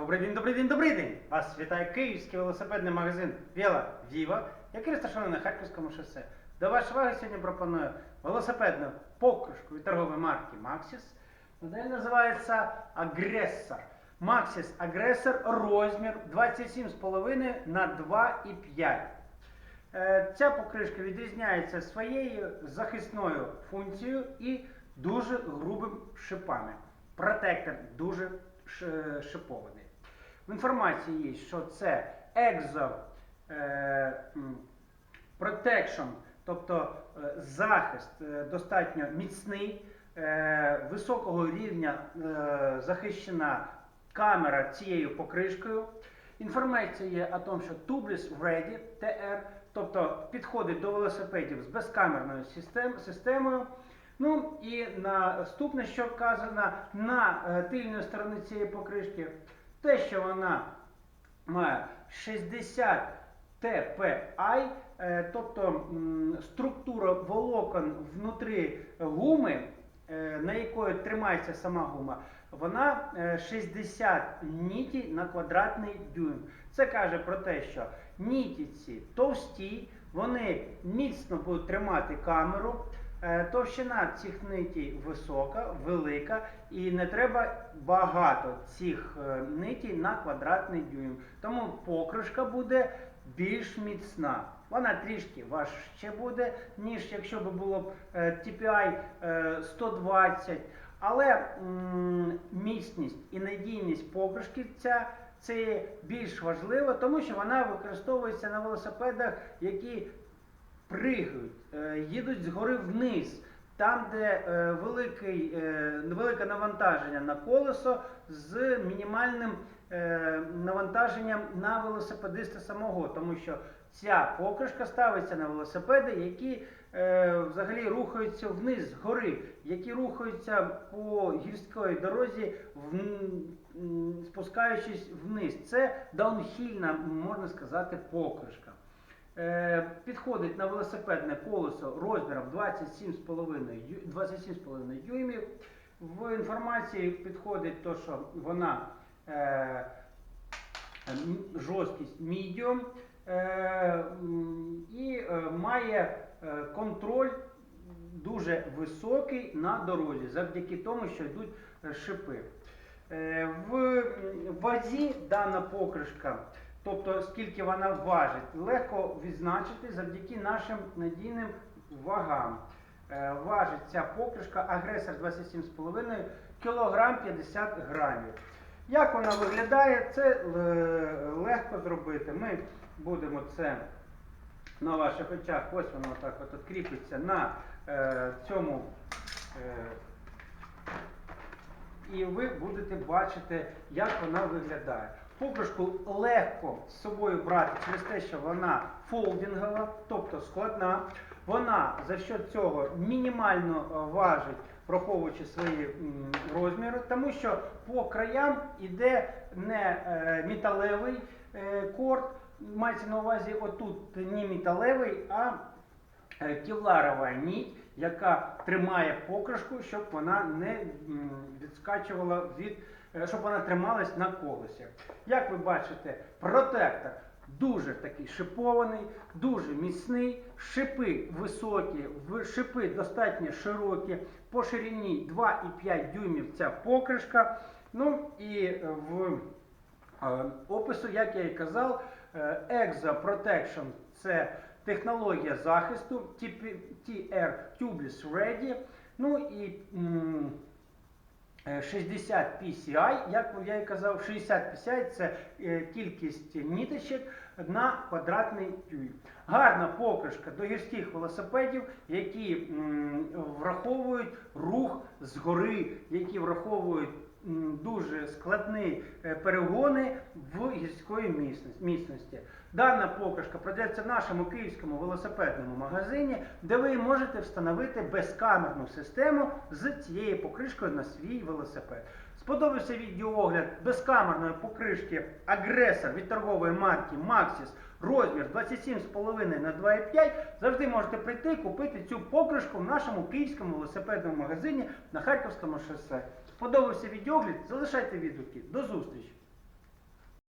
Добрий день, добрий день, добрий день! Вас вітає київський велосипедний магазин Віла Віва, який розташований на Харківському шосе. До вашої уваги сьогодні пропоную велосипедну покришку від торгової марки Maxis. Модель називається Агресор. Maxis Агресор розмір 27,5 на 2,5. Е, Ця покришка відрізняється своєю захисною функцією і дуже грубим шипами. Протектор дуже шипований. В інформації є, що це Exo е, Protection, тобто е, захист е, достатньо міцний, е, високого рівня е, захищена камера цією покришкою. Інформація є о тому, що Tubeless Ready TR, тобто підходить до велосипедів з безкамерною системою. Ну і наступне, що вказано на е, тильній стороні цієї покришки, те, що вона має 60 TPI, е, тобто структура волокон внутрі гуми, е, на якої тримається сама гума, вона е, 60 ніті на квадратний дюйм. Це каже про те, що ніті ці товсті, вони міцно будуть тримати камеру. Е, Товщина цих нитей висока, велика, і не треба багато цих е, нитей на квадратний дюйм. Тому покришка буде більш міцна. Вона трішки важче буде, ніж якщо б було б TPI е, 120. Але міцність і надійність покришки ця це більш важливо, тому що вона використовується на велосипедах, які пригають, е, їдуть згори вниз, там, де е, великий, е, велике навантаження на колесо з мінімальним е, навантаженням на велосипедиста самого, тому що ця покришка ставиться на велосипеди, які е, взагалі рухаються вниз, згори, які рухаються по гірській дорозі, м, спускаючись вниз. Це даунхільна, можна сказати, покришка. Е, Підходить на велосипедне колесо розміром 27,5 ю- 27,5 дюймів. В інформації підходить то, що вона е, жорсткість medium е, і е, має е, контроль дуже високий на дорозі, завдяки тому, що йдуть шипи. В вазі дана покришка, тобто скільки вона важить, легко відзначити завдяки нашим надійним вагам. Е, Важить ця покришка агресор 27,5 кг 50 грамів. Як вона виглядає, це е, легко зробити. Ми будемо це на ваших очах, ось воно так от, кріпиться на е, цьому. Е, і ви будете бачити, як вона виглядає. Покришку легко з собою брати через те, що вона фолдингова, тобто складна. Вона за счет цього мінімально е, важить, враховуючи свої розміри, тому що по краям іде не е, металевий е, корд, мається на увазі отут не металевий, а кевларова нить, яка тримає покришку, щоб вона не відскачувала від, щоб вона трималась на колесі. Як ви бачите, протектор дуже такий шипований, дуже міцний, шипи високі, шипи достатньо широкі, по ширині 2,5 дюймів ця покришка. Ну і е, в Е, Опису, як я і казав, е, Exo Protection це технологія захисту TR Tubeless Ready. Ну і е, 60 PCI, як я і казав, 60 PCI це е, кількість ніточок на квадратний дюйм. Гарна покришка до гірських велосипедів, які враховують рух згори, які враховують дуже складні е, перегони в гірської місцевості. Дана покришка продається в нашому київському велосипедному магазині, де ви можете встановити безкамерну систему з цією покришкою на свій велосипед. Сподобався відеоогляд безкамерної покришки Агресор від торгової марки Maxis розмір 27,5 на 2,5. Завжди можете прийти і купити цю покришку в нашому київському велосипедному магазині на Харківському шосе. Сподобався відеогляд? Залишайте відгуки. До зустрічі!